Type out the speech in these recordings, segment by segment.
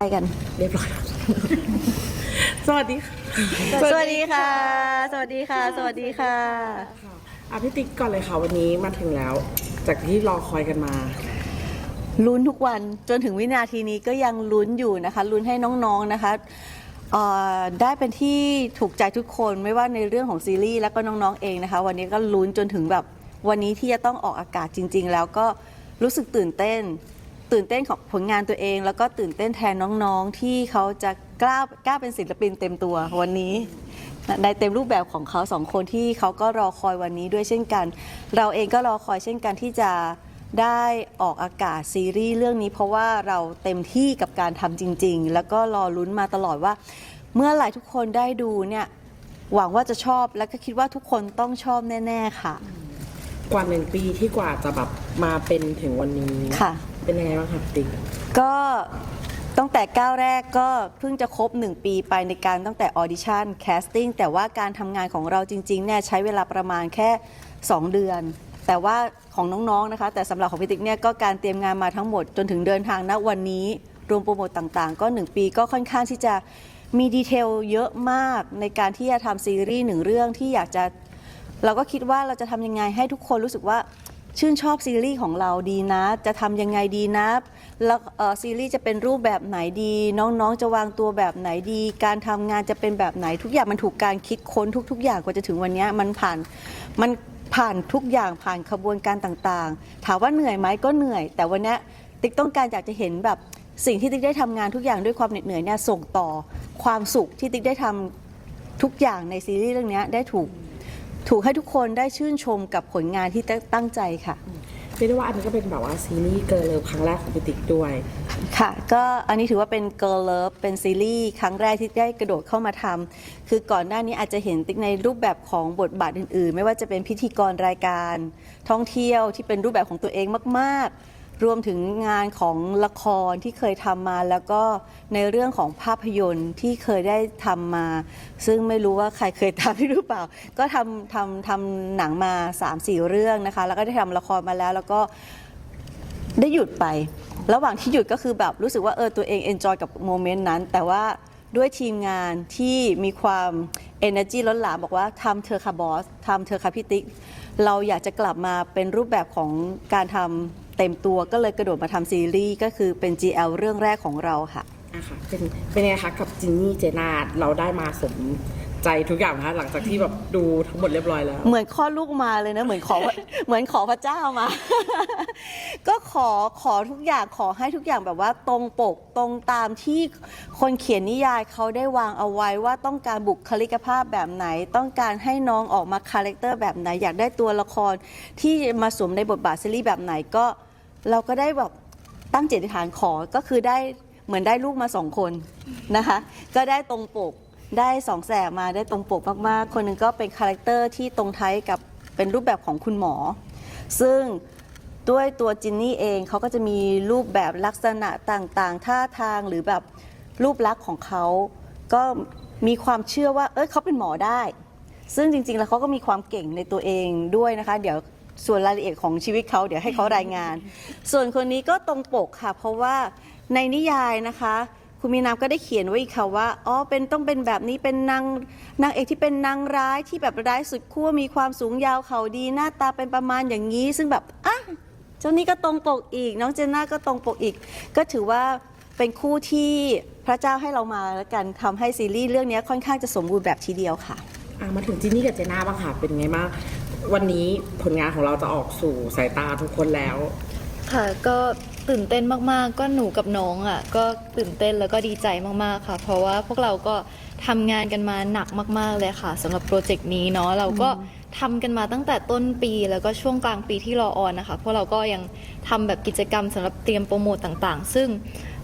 ไปกันเรียบร้อยแล้วสวัสดีค่ะสวัสดีค่ะ สวัสดีค่ะ สวัสดีค่ะอะพี่ติ๊กก่อนเลยค่ะวันนี้มาถึงแล้ว จากที่รอคอยกันมาลุ้นทุกวันจนถึงวินาทีนี้ก็ยังลุ้นอยู่นะคะลุ้นให้น้องๆนะคะเอ่อได้เป็นที่ถูกใจทุกคนไม่ว่าในเรื่องของซีรีส์แล้วก็น้องๆเองนะคะ วันนี้ก็ลุ้นจนถึงแบบวันนี้ที่จะต้องออกอากาศจริง ๆ แล้วก็รู้สึกตื่นเต้น ตื่นเต้นของผลงานตัวเอง แล้วก็ตื่นเต้นแทนน้องๆ ที่เขาจะกล้ากล้าเป็นศิลปินเต็มตัววันนี้ ในเต็มรูปแบบของเขาสองคนที่เขาก็รอคอยวันนี้ด้วยเช่นกัน เราเองก็รอคอยเช่นกันที่จะได้ออกอากาศซีรีส์เรื่องนี้ เพราะว่าเราเต็มที่กับการทำจริง ๆ แล้วก็รอลุ้นมาตลอดว่า เมื่อไหร่ทุกคนได้ดูเนี่ยหวังว่าจะชอบและก็คิดว่าทุกคนต้องชอบแน่ ๆ ค่ะ กว่าหนึ่งปีที่กว่าจะแบบมาเป็นถึงวันนี้ค่ะ เป็นยังไงบ้างคะพี่ติ๊กก็ตั้งแต่ก้าวแรกก็เพิ่งจะครบ 1 ปีไปในการตั้งแต่ออดิชั่นแคสติ้งแต่ว่าการทำงานของเราจริงๆเนี่ยใช้เวลาประมาณแค่ 2 เดือน แต่ว่าของน้องๆนะคะ แต่สำหรับของพี่ติ๊กเนี่ยก็การเตรียมงานมาทั้งหมดจนถึงเดินทางณวันนี้รวมโปรโมตต่างๆ ก็ 1 ปีก็ค่อนข้างที่จะมีดีเทลเยอะมากในการที่จะทำซีรีส์หนึ่งเรื่องที่อยากจะ เราก็คิดว่าเราจะทำยังไงให้ทุกคนรู้สึกว่า ชื่นชอบซีรีส์ของเราดีนะ จะทำยังไงดีนะ แล้วซีรีส์จะเป็นรูปแบบไหนดี น้องๆ จะวางตัวแบบไหนดี การทำงานจะเป็นแบบไหนทุกอย่างมันถูกการคิดค้นทุก ๆ อย่างกว่าจะถึงวันนี้มันผ่านมันผ่านทุกอย่างผ่านขบวนการต่างๆ ถามว่าเหนื่อยไหมก็เหนื่อย แต่วันนี้ติ๊กต้องการอยากจะเห็นแบบสิ่งที่ติ๊กได้ทำงานทุกอย่างด้วยความเหน็ดเหนื่อยเนี่ยส่งต่อความสุขที่ติ๊กได้ทำทุกอย่างในซีรีส์เรื่องนี้ได้ถูก ถูกให้ทุกคนได้ชื่นชมกับผลงานที่ตั้งใจค่ะ เรียกได้ว่าอันนี้ก็เป็นแบบว่าซีรีส์เกิร์ลเลิฟครั้งแรกของพี่ติ๊กด้วย ค่ะ ก็อันนี้ถือว่าเป็น Girl Love เป็นซีรีส์ครั้งแรกที่ได้กระโดดเข้ามาทำคือก่อนหน้านี้อาจจะเห็นติ๊กในรูปแบบของบทบาทอื่น ๆ ไม่ว่าจะเป็นพิธีกรรายการ ท่องเที่ยวที่เป็นรูปแบบของตัวเองมาก ๆ รวมถึงงานของละครที่เคยทำมา แล้วก็ในเรื่องของภาพยนตร์ที่เคยได้ทำมา ซึ่งไม่รู้ว่าใครเคยทำหรือเปล่า ก็ทำทำทำหนังมา 3-4 เรื่องนะคะ แล้วก็ได้ทำละครมาแล้ว แล้วก็ได้หยุดไประหว่างที่หยุดก็คือแบบรู้สึกว่าเออตัวเองเอนจอยกับโมเมนต์นั้น แต่ว่าด้วยทีมงานที่มีความ energy ล้นหลามบอกว่าทำเธอค่ะบอสทำเธอค่ะพี่ติ๊ก เราอยากจะกลับมาเป็นรูปแบบของการทำ เต็มตัวก็เลยกระโดดมาทำซีรีส์ก็คือเป็น GL เรื่องแรกของเราค่ะ อะค่ะเป็นเป็นไงคะกับจินนี่เจนาเราได้มาสมใจทุกอย่างนะคะหลังจากที่แบบดูทั้งหมดเรียบร้อยแล้ว เหมือนคลอดลูกมาเลยนะ เหมือนขอ เหมือนขอพระเจ้ามา ก็ขอขอทุกอย่างขอให้ทุกอย่างแบบว่าตรงปกตรงตามที่คนเขียนนิยายเขาได้วางเอาไว้ว่าต้องการบุคลิกภาพแบบไหน ต้องการให้น้องออกมาคาแรคเตอร์แบบไหน อยากได้ตัวละครที่มาสวมในบทบาทซีรีส์แบบไหนก็ เราก็ได้แบบตั้งเจตฐานขอก็คือได้เหมือนได้ลูกมาสองคนนะคะ ก็ได้ตรงปกได้สองแสบมาได้ตรงปกมากๆ คนหนึ่งก็เป็นคาแรคเตอร์ที่ตรงไทยกับเป็นรูปแบบของคุณหมอ ซึ่งด้วยตัวจินนี่เองเขาก็จะมีรูปแบบลักษณะต่างๆ ท่าทางหรือแบบรูปลักษณ์ของเขาก็มีความเชื่อว่าเอ้ยเขาเป็นหมอได้ ซึ่งจริงๆแล้วเขาก็มีความเก่งในตัวเองด้วยนะคะ เดี๋ยว ส่วนรายละเอียดของชีวิตเขาเดี๋ยวให้เขารายงาน ส่วนคนนี้ก็ตรงปกค่ะ เพราะว่าในนิยายนะคะ คุณมีนามก็ได้เขียนไว้อีกค่ะว่าอ๋อเป็นต้องเป็นแบบนี้เป็นนางนางเอกที่เป็นนางร้ายที่แบบร้ายสุดขั้วมีความสูงยาวเขาดีหน้าตาเป็นประมาณอย่างนี้ ซึ่งแบบอะเจ้านี้ก็ตรงปกอีก น้องเจนน่าก็ตรงปกอีก ก็ถือว่าเป็นคู่ที่พระเจ้าให้เรามาแล้วกันทำให้ซีรีส์เรื่องนี้ค่อนข้างจะสมบูรณ์แบบทีเดียวค่ะ อะมาถึงจินนี่กับเจน่าบ้างค่ะเป็นไงบ้าง วันนี้ผลงานของเราจะออกสู่สายตาทุกคนแล้ว ค่ะ ก็ตื่นเต้นมากๆ ก็หนูกับน้องอะ ก็ตื่นเต้นแล้วก็ดีใจมากๆค่ะ เพราะว่าพวกเราก็ทำงานกันมาหนักมาก ๆ เลยค่ะสำหรับโปรเจกต์นี้เนาะเราก็ทำกันมาตั้งแต่ต้นปีแล้วก็ช่วงกลางปีที่รอออนนะคะพวกเราก็ยังทำแบบกิจกรรมสำหรับเตรียมโปรโมตต่างๆ ซึ่ง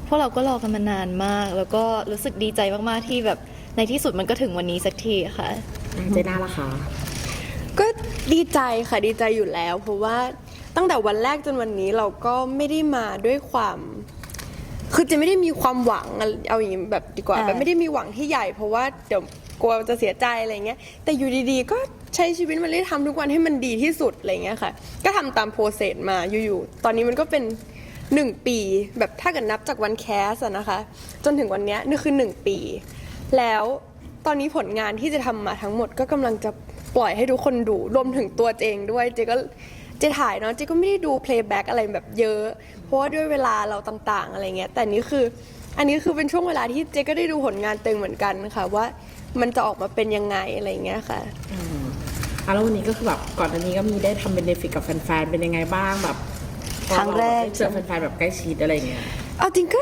พวกเราก็รอกันมานานมาก แล้วก็รู้สึกดีใจมากๆที่แบบในที่สุดมันก็ถึงวันนี้สักทีค่ะ เจน่าล่ะคะก็ ดีใจค่ะดีใจอยู่แล้ว เพราะว่าตั้งแต่วันแรกจนวันนี้เราก็ไม่ได้มาด้วยความ คือจะไม่ได้มีความหวังอะเอาอย่างนี้แบบดีกว่าอ่าแบบไม่ได้มีหวังที่ใหญ่ เพราะว่าเดี๋ยวกลัวจะเสียใจอะไรเงี้ย แต่อยู่ดีๆ ก็ใช้ชีวิตมันได้ทำทุกวันให้มันดีที่สุดอะไรเงี้ยค่ะ ก็ทำตามโปรเซสมาอยู่ๆตอนนี้มันก็เป็นหนึ่งปี แบบถ้าเกิดนับจากวันแคสอะนะคะ จนถึงวันเนี้ยนี่คือหนึ่งปี แล้วตอนนี้ผลงานที่จะทำมาทั้งหมดก็กำลังจะ ปล่อยให้ทุกคนดูรวมถึงตัวเจเองด้วยเจก็เจถ่ายเนาะเจก็ไม่ได้ดู playback อะไรแบบเยอะ เพราะว่าด้วยเวลาเราต่างๆ อะไรเงี้ย แต่นี่คือ อันนี้คือเป็นช่วงเวลาที่เจก็ได้ดูผลงานเต็งเหมือนกันค่ะ ว่ามันจะออกมาเป็นยังไงอะไรเงี้ยค่ะอะแล้ววันนี้ก็คือแบบก่อนอันนี้ก็มีได้ทำเบนฟิตกับแฟนๆเป็นยังไงบ้างแบบครั้งแรก เจอแฟนๆแบบใกล้ชิดอะไรอย่างเงี้ยเอาจริงก็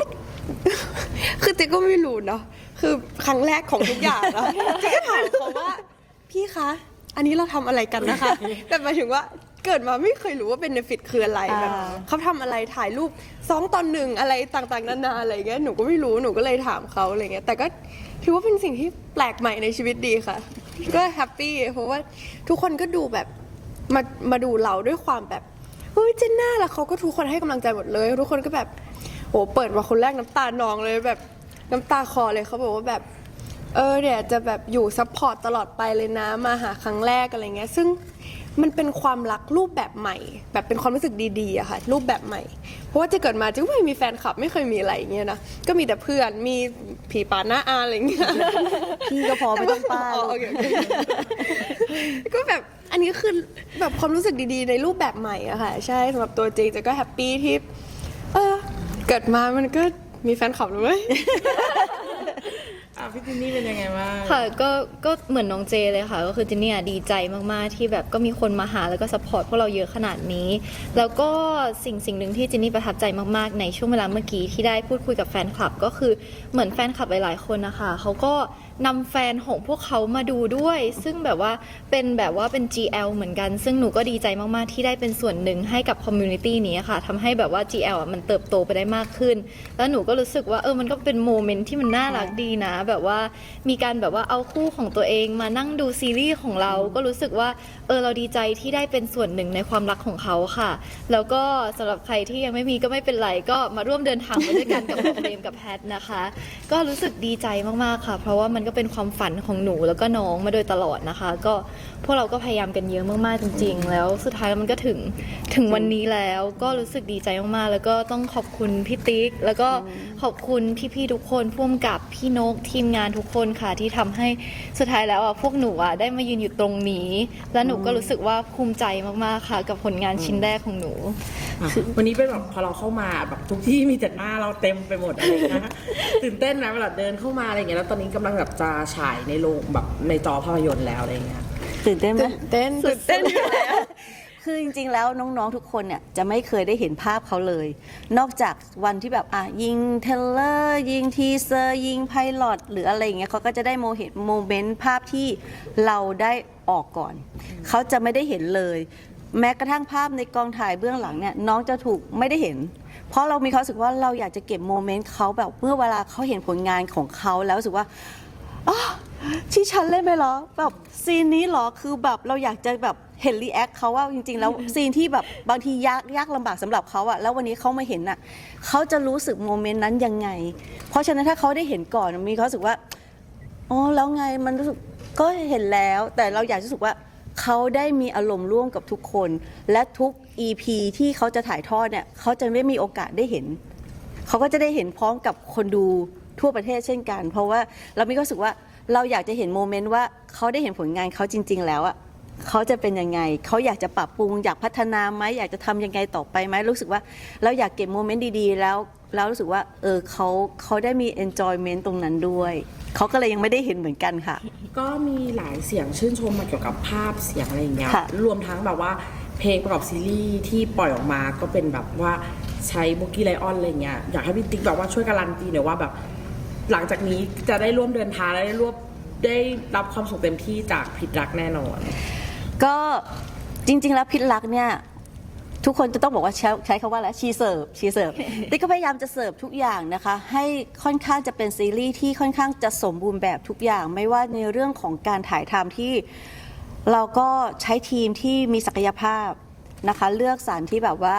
คือเจ๊ก็ไม่รู้เนาะคือครั้งแรกของทุกอย่างเนาะเจ๊ก็ถามเขาว่า พี่คะ อันนี้เราทำอะไรกันนะคะ แต่หมายถึงว่าเกิดมาไม่เคยรู้ว่าเป็นเนฟิตคืออะไรแบบอ่าเขาทำอะไรถ่ายรูปสองตอนหนึ่งอะไรต่างๆนานาอะไรเงี้ยหนูก็ไม่รู้หนูก็เลยถามเขาอะไรเงี้ยแต่ก็ถือว่าเป็นสิ่งที่แปลกใหม่ในชีวิตดีค่ะ ก็แฮปปี้เพราะว่าทุกคนก็ดูแบบมามาดูเราด้วยความแบบเฮ้ยเจนน่าแล้วเขาก็ทุกคนให้กำลังใจหมดเลย ทุกคนก็แบบโอ้เปิดมาคนแรกน้ำตานองเลยแบบน้ำตาคลอเลยเขาบอกว่าแบบ เออเดี๋ยวจะแบบอยู่ซัพพอร์ตตลอดไปเลยนะมาหาครั้งแรกอะไรเงี้ยซึ่งมันเป็นความรักรูปแบบใหม่ แบบเป็นความรู้สึกดีๆอะค่ะรูปแบบใหม่ เพราะว่าจะเกิดมาจะไม่มีแฟนคลับไม่เคยมีอะไรอย่างเงี้ยนะก็มีแต่เพื่อนมีผีป่าหน้าอาอะไรเงี้ยพี่ก็พอไม่ต้องป้าอ๋อโอเคโอเคก็แบบอันนี้คือแบบความรู้สึกดีๆ ในรูปแบบใหม่อะค่ะใช่สำหรับตัวจริงจะก็แฮปปี้ที่เออเกิดมามันก็มีแฟนคลับเลย อะพี่จินนี่เป็นยังไงบ้างค่ะก็ก็เหมือนน้องเจเลยค่ะ ก็คือจินนี่ดีใจมากๆที่แบบก็มีคนมาหาแล้วก็สปอร์ตพวกเราเยอะขนาดนี้ แล้วก็สิ่งสิ่งหนึ่งที่จินนี่ประทับใจมากๆ ในช่วงเวลาเมื่อกี้ที่ได้พูดคุยกับแฟนคลับ ก็คือเหมือนแฟนคลับหลายๆคนนะคะเขาก็ นำแฟนของพวกเขามาดูด้วย ซึ่งแบบว่าเป็นแบบว่าเป็น GL เหมือนกัน ซึ่งหนูก็ดีใจมาก ๆ ที่ได้เป็นส่วนหนึ่งให้กับคอมมูนิตี้นี้ค่ะทำให้แบบว่า GL อะมันเติบโตไปได้มากขึ้น แล้วหนูก็รู้สึกว่าเออมันก็เป็นโมเมนต์ที่มันน่ารักดีนะ แบบว่ามีการแบบว่าเอาคู่ของตัวเองมานั่งดูซีรีส์ของเรา ก็รู้สึกว่าเออเราดีใจที่ได้เป็นส่วนหนึ่งในความรักของเขาค่ะ แล้วก็สำหรับใครที่ยังไม่มีก็ไม่เป็นไรก็มาร่วมเดินทางไปด้วยกันกับเฟรมกับแพทนะคะ ก็รู้สึกดีใจมากๆค่ะ เพราะว่ามันก็เป็นความฝันของหนูแล้วก็น้องมาโดยตลอดนะคะ ก็ พวกเราก็พยายามกันเยอะมากๆจริง ๆ แล้วสุดท้ายมันก็ถึงถึงวันนี้แล้วก็รู้สึกดีใจมากๆ แล้วก็ต้องขอบคุณพี่ติ๊ก แล้วก็ขอบคุณพี่ๆทุกคนพ่วมกับพี่นกทีมงานทุกคนค่ะ ที่ทำให้สุดท้ายแล้วอะพวกหนูอะได้มายืนอยู่ตรงนี้ และหนูก็รู้สึกว่าภูมิใจมากๆค่ะ กับผลงานชิ้นแรกของหนูอะวันนี้เป็นแบบพอเราเข้ามาแบบทุกที่มีแต่หน้าเราเต็มไปหมดอะไรอย่างเงี้ยตื่นเต้นนะเวลาเดินเข้ามาอะไรอย่างเงี้ยแล้วตอนนี้กำลังแบบจะฉายในโรงแบบในจอภาพยนตร์แล้วอะไรอย่างเงี้ย ตื่นเต้นไหมตื่นเต้นตื่นเต้นอยู่แล้วคือจริงๆแล้วน้องๆทุกคนเนี่ยจะไม่เคยได้เห็นภาพเขาเลย นอกจากวันที่แบบอะยิงเทรลเลอร์ยิงทีเซอร์ยิงไพลอตหรืออะไรอย่างเงี้ยเขาก็จะได้โมเห็นโมเมนต์ภาพที่เราได้ออกก่อน เขาจะไม่ได้เห็นเลย แม้กระทั่งภาพในกองถ่ายเบื้องหลังเนี่ยน้องจะถูกไม่ได้เห็น เพราะเรามีความรู้สึกว่าเราอยากจะเก็บโมเมนต์เขาแบบเมื่อเวลาเขาเห็นผลงานของเขาแล้วรู้สึกว่าอ๋อ ที่ฉันเล่นไปเหรอแบบซีนนี้เหรอคือแบบเราอยากจะแบบเห็นรีแอคเขาว่าจริง ๆ แล้วซีนที่แบบบางทียากยากลำบากสำหรับเขาอะแล้ววันนี้เขามาเห็นอะเขาจะรู้สึกโมเมนต์นั้นยังไง เพราะฉะนั้นถ้าเขาได้เห็นก่อนมีเขามรู้สึกว่าอ๋อแล้วไงมันรู้สึกก็เห็นแล้ว แต่เราอยากจะรู้สึกว่าเขาได้มีอารมณ์ร่วมกับทุกคน และทุก EP ที่เขาจะถ่ายทอดเนี่ยเขาจะไม่มีโอกาสได้เห็นเขาก็จะได้เห็นพร้อมกับคนดูทั่วประเทศเช่นกัน เพราะว่าเรามีความรู้สึกว่า เราอยากจะเห็นโมเมนต์ว่าเขาได้เห็นผลงานเขาจริง ๆ แล้วอะเขาจะเป็นยังไง เขาอยากจะปรับปรุง อยากพัฒนาไหมอยากจะทำยังไงต่อไปไหมรู้สึกว่าเราอยากเก็บโมเมนต์ดีๆ แล้วแล้วรู้สึกว่า เออเขาเขาได้มี enjoyment ตรงนั้นด้วย เขาก็เลยยังไม่ได้เห็นเหมือนกันค่ะ ก็มีหลายเสียงชื่นชมมาเกี่ยวกับภาพเสียงอะไรอย่างเงี้ยค่ะ รวมทั้งแบบว่าเพลงประกอบซีรีส์ที่ปล่อยออกมาก็เป็นแบบว่าใช้บุกี้ไลออนอะไรเงี้ยอยากให้พี่ติ๊กแบบว่าช่วยการันตีหน่อยว่าแบบ หลังจากนี้จะได้ร่วมเดินทางและได้ร่วมได้รับความสุขเต็มที่จากผิดรักแน่นอน ก็จริง ๆ แล้วพิษรักเนี่ยทุกคนจะต้องบอกว่าใช้ใช้คำว่าอะไรชีเสิร์ฟชีเสิร์ฟติ๊กก็พยายามจะเสิร์ฟทุกอย่างนะคะ ให้ค่อนข้างจะเป็นซีรีส์ที่ค่อนข้างจะสมบูรณ์แบบทุกอย่าง ไม่ว่าในเรื่องของการถ่ายทำที่เราก็ใช้ทีมที่มีศักยภาพนะคะ เลือกสรรที่แบบว่า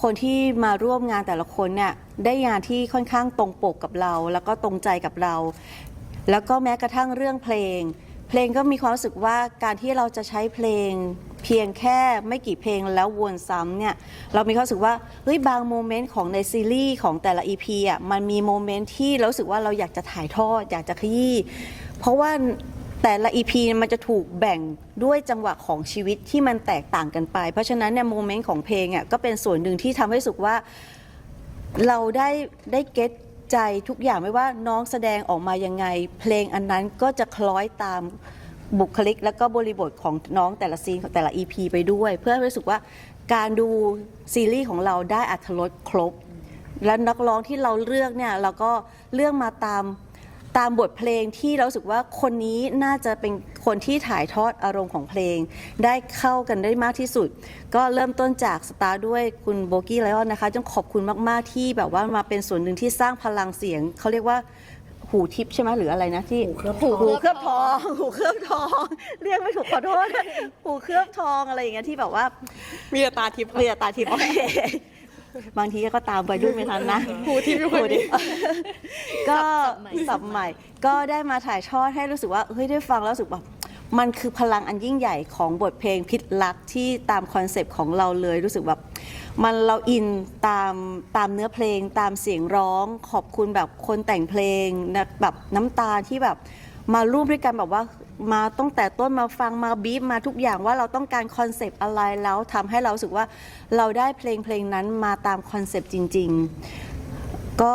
คนที่มาร่วมงานแต่ละคนเนี่ยได้งานที่ค่อนข้างตรงปกกับเรา แล้วก็ตรงใจกับเรา แล้วก็แม้กระทั่งเรื่องเพลง เพลงก็มีความรู้สึกว่าการที่เราจะใช้เพลง เพียงแค่ไม่กี่เพลงแล้ววนซ้ำเนี่ยเรามีความรู้สึกว่าเฮ้ยบางโมเมนต์ของในซีรีส์ของแต่ละ EP อะมันมีโมเมนต์ที่เรารู้สึกว่าเราอยากจะถ่ายทอดอยากจะขยี้เพราะว่า แต่ละ EP มันจะถูกแบ่งด้วยจังหวะของชีวิตที่มันแตกต่างกันไป เพราะฉะนั้นเนี่ยโมเมนต์ของเพลงอะก็เป็นส่วนหนึ่งที่ทำให้รู้สึกว่าเราได้ได้เก็ตใจทุกอย่างไม่ว่าน้องแสดงออกมายังไง เพลงอันนั้นก็จะคล้อยตามบุคลิก และก็บริบทของน้องแต่ละซีนของแต่ละ EP ไปด้วย เพื่อให้รู้สึกว่าการดูซีรีส์ของเราได้อัธรสครบ แล้วนักร้องที่เราเลือกเนี่ยเราก็เลือกมาตาม ตามบทเพลงที่เรารู้สึกว่าคนนี้น่าจะเป็นคนที่ถ่ายทอดอารมณ์ของเพลง ได้เข้ากันได้มากที่สุด ก็เริ่มต้นจากสตาร์ด้วยคุณโบกี้ไลออนนะคะต้องขอบคุณมาก ๆ ที่แบบว่ามาเป็นส่วนหนึ่งที่สร้างพลังเสียง เขาเรียกว่าหูทิพย์ใช่ไหมหรืออะไรนะที่หูเคลือบหูเคลือบทองหูเคลือบทอง เรียกไม่ถูกขอโทษหูเคลือบทองอะไรอย่างเงี้ยที่แบบว่ามีแต่ตาทิพย์เรียตาทิพย์โอเค บางทีก็ตามไปด้วยไม่ทันนะหูทิพย์ทุกคนหูทิพย์ก็สับใหม่สับใหม่ ก็ได้มาถ่ายทอดให้รู้สึกว่าเฮ้ยได้ฟังแล้วรู้สึกแบบมันคือพลังอันยิ่งใหญ่ของบทเพลงพิษรักที่ตามคอนเซปต์ของเราเลยรู้สึกแบบมันเราอินตามตามเนื้อเพลงตามเสียงร้อง ขอบคุณแบบคนแต่งเพลงนะแบบน้ำตาที่แบบ มาร่วมด้วยกันแบบว่ามาตั้งแต่ต้นมาฟังมาบีบมาทุกอย่างว่าเราต้องการคอนเซปต์อะไรแล้วทำให้เราสึกว่าเราได้เพลงเพลงนั้นมาตามคอนเซปต์จริง ๆก็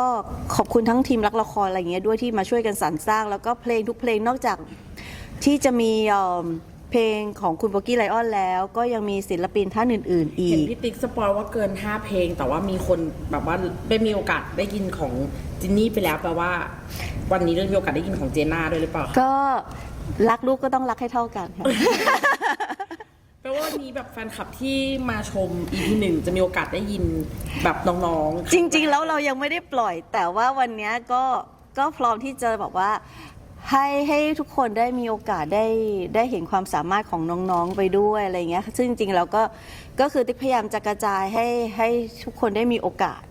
ขอบคุณทั้งทีมรักละครอะไรอย่างเงี้ยด้วยที่มาช่วยกันสรรสร้าง แล้วก็เพลงทุกเพลงนอกจากที่จะมี เอิ่มเพลงของคุณโบกี้ไลออนแล้ว ก็ยังมีศิลปินท่านอื่น ๆ อีเห็นก พี่ติ๊กสปอยว่าเกิน 5 เพลง แต่ว่ามีคนแบบว่าได้มีโอกาสได้ยินของจินนี่ไปแล้วแปลว่า วันนี้ได้มีโอกาสได้ยินของเจน่าด้วยหรือเปล่าคะก็รักลูกก็ต้องรักให้เท่ากันค่ะ แปลว่าวันนี้แบบแฟนคลับที่มาชม EP หนึ่งจะมีโอกาสได้ยินแบบน้องๆ จริงๆ แล้วเรายังไม่ได้ปล่อย แต่ว่าวันเนี้ยก็ก็พร้อมที่จะบอกว่า ให้ให้ทุกคนได้มีโอกาสได้ได้เห็นความสามารถของน้องๆไปด้วยอะไรเงี้ยซึ่งจริงๆเราก็ก็คือติ๊กพยายามจะกระจายให้ให้ทุกคนได้มีโอกาส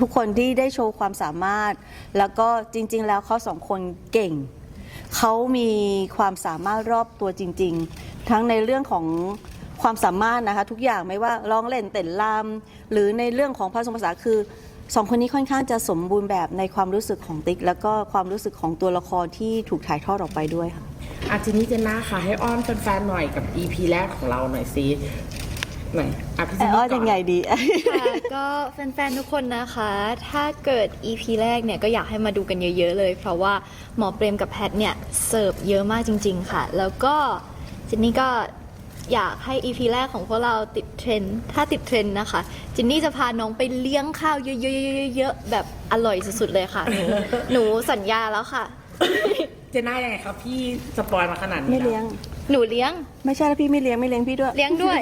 ทุกคนที่ได้โชว์ความสามารถ แล้วก็จริง ๆ แล้วเขาสองคนเก่งเขามีความสามารถรอบตัวจริง ๆ ทั้งในเรื่องของความสามารถนะคะ ทุกอย่างไม่ว่าร้องเล่นเต้นรำหรือในเรื่องของภาษาภาษาคือ สองคนนี้ค่อนข้างจะสมบูรณ์แบบในความรู้สึกของติ๊ก แล้วก็ความรู้สึกของตัวละครที่ถูกถ่ายทอดออกไปด้วยค่ะ อาจินนี่เจน่าค่ะให้อ้อนแฟนๆหน่อยกับ EP แรกของเราหน่อยสิหน่อยอะพี่แอจินลนี่อ้อนก่อยังนไงดี ค่ะก็แฟนๆ ทุกคนนะคะ ถ้าเกิด EP แรกเนี่ย ก็อยากให้มาดูกันเยอะ ๆ เลย เพราะว่าหมอเปรมกับแพทเนี่ย เสิร์ฟเยอะมากจริง ๆ ค่ะ แล้วก็จินนี่ก็ อยากให้ EP แรกของพวกเราติดเทรนด์ถ้าติดเทรนด์นะคะ จินนี่จะพาน้องไปเลี้ยงข้าวเยอะๆๆๆแบบอร่อยสุดๆเลยค่ะ หนู หนูสัญญาแล้วค่ะ เจน่ายังไงครับพี่สปอยมาขนาดนี้ไม่เลี้ยง หนูเลี้ยง ไม่ใช่แล้วพี่ไม่เลี้ยงไม่เลี้ยงพี่ด้วย เลี้ยงด้วย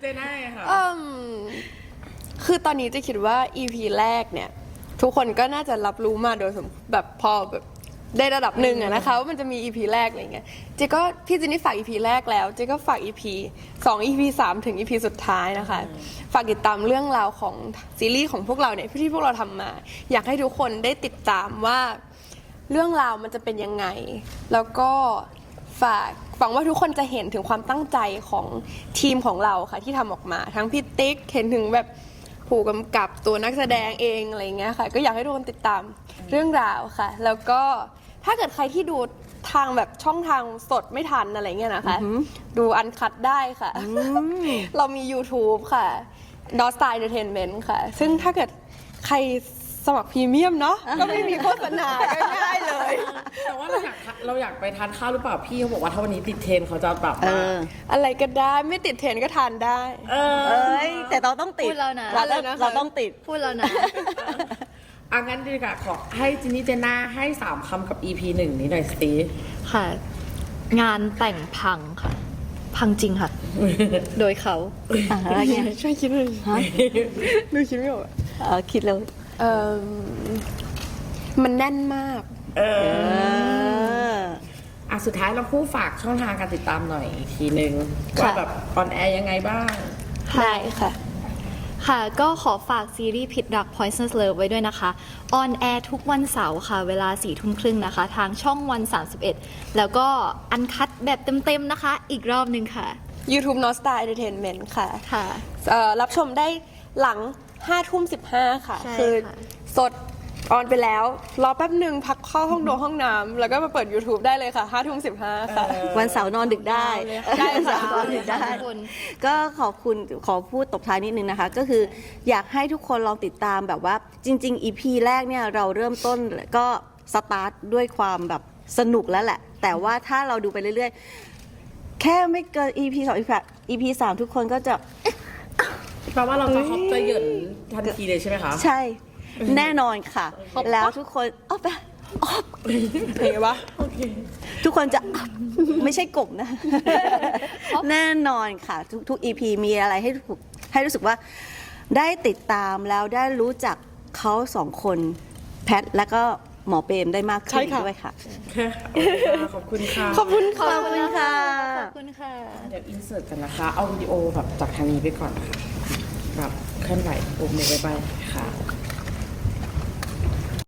เจน่ายังไงค่ะอืมคือตอนนี้จะคิดว่า EP แรกเนี่ย ทุกคนก็น่าจะรับรู้มาโดยสมแบบพอแบบ ได้ระดับหนึ่งอะนะคะว่ามันจะมี EP แรกอะไรเงี้ยเจก็พี่เจินนี่ฝาก EP แรกแล้วเจก็ฝาก EP 2 EP 3ถึง EP สุดท้ายนะคะ ฝากติดตามเรื่องราวของซีรีส์ของพวกเราเนี่ยที่พวกเราทำมา อยากให้ทุกคนได้ติดตามว่าเรื่องราวมันจะเป็นยังไง แล้วก็ฝากหวังว่าทุกคนจะเห็นถึงความตั้งใจของทีมของเราค่ะที่ทำออกมา ทั้งพี่ติ๊กเห็นถึงแบบ ผู้กำกับตัวนักแสดงเองอะไรอย่างเงี้ยค่ะ ก็อยากให้ทุกคนติดตามเรื่องราวค่ะ แล้วก็ถ้าเกิดใครที่ดูทางแบบช่องทางสดไม่ทันอะไรเงี้ยนะคะ ดูอันคัดได้ค่ะ เรามี YouTube ค่ะ d o s t y Entertainment ค่ะ ซึ่งถ้าเกิดใคร สมัครพรีเมียมเนาะก็ไม่มีโฆษณาง่ายๆเลย แต่ว่าเราอยากทานเราอยากไปทานข้าวหรือเปล่าพี่เขาบอกว่าถ้าวันนี้ติดเทรนเขาจะแบบเอมาออะไรก็ได้ไม่ติดเทรนด์ก็ทานได้ เออเอ้ยแต่เราต้องติดพูดแล้วนะ เราต้องอะไรนะคะเราต้องติด พูดแล้วนะอะงั้นดีกว่าขอให้จินนี่เจน่าให้สามคำกับ EP หนึ่งนี้หน่อยสิค่ะ งานแต่งพังค่ะ พังจริงค่ะ โดยเขา อะแล้วไงช่วยคิดหน่อยฮะดูคิดไม่ออกอะ เออคิดเลย เออมันแน่นมากเออเออ อะสุดท้ายเราคู่ฝากช่องทางการติดตามหน่อยอีกทีนึงค่ะ ว่าแบบออนแอร์ยังไงบ้าง ได้ค่ะ ค่ะก็ขอฝากซีรีส์ผิดรัก Poisonous Love ไว้ด้วยนะคะออนแอร์ทุกวันเสาร์ค่ะ เวลา4ี่ทุ่มครึ่งนะคะ ทางช่องวัน 31 แล้วก็อันคัดแบบเต็มๆนะคะ อีกรอบหนึ่งค่ะ YouTube n o s t a r Entertainment ค่ะค่ะ เอ่อรับชมได้หลัง 5ทุ่ม15ค่ะ ใช่คือค่ะ สดออนไปแล้ว รอแป๊บหนึ่งพักเข้าห้องโดห้องน้ำแล้วก็มาเปิด YouTube ได้เลยค่ะ5ทุ่ม15ค่ะ วันเสาร์นอนดึกได้ได้วันค่ะเสาร์นอนดึกได้ทุกคนก็ขอบคุณขอพูดตบท้ายนิดนึงนะคะ ก็คืออยากให้ทุกคนลองติดตามแบบว่าจริง ๆ EP แรกเนี่ยเราเริ่มต้นก็สตาร์ทด้วยความแบบสนุกแล้วแหละ แต่ว่าถ้าเราดูไปเรื่อยๆ แค่ไม่เกิน EP 2 EP 3 EP 3ทุกคนก็จะ แปลว่าเราจะฮอปจะเหยินทันทีเลยใช่ไหมคะใช่ แน่นอนค่ะ แล้วทุกคนอ๊อบไปอ๊อบเพลงวะทุกคนจะอ๊อบไม่ใช่กบนะ แน่นอนค่ะ ทุกทุก EP มีอะไรให้ถูกให้รู้สึกว่าได้ติดตามแล้วได้รู้จักเขาสองคนแพทและก็หมอเปรมได้มากขึ้นใช่ค่ะด้วยค่ะ ขอบคุณค่ะขอบคุณขอบค่ะคุณค่ะ ขอบคุณค่ะ เดี๋ยวอินเสิร์ตกันนะคะ เอาวิดีโอแบบจากทางนี้ไปก่อนค่ะ ปรับเคลื่อนไหวปุ่มย์บายบายค่ะ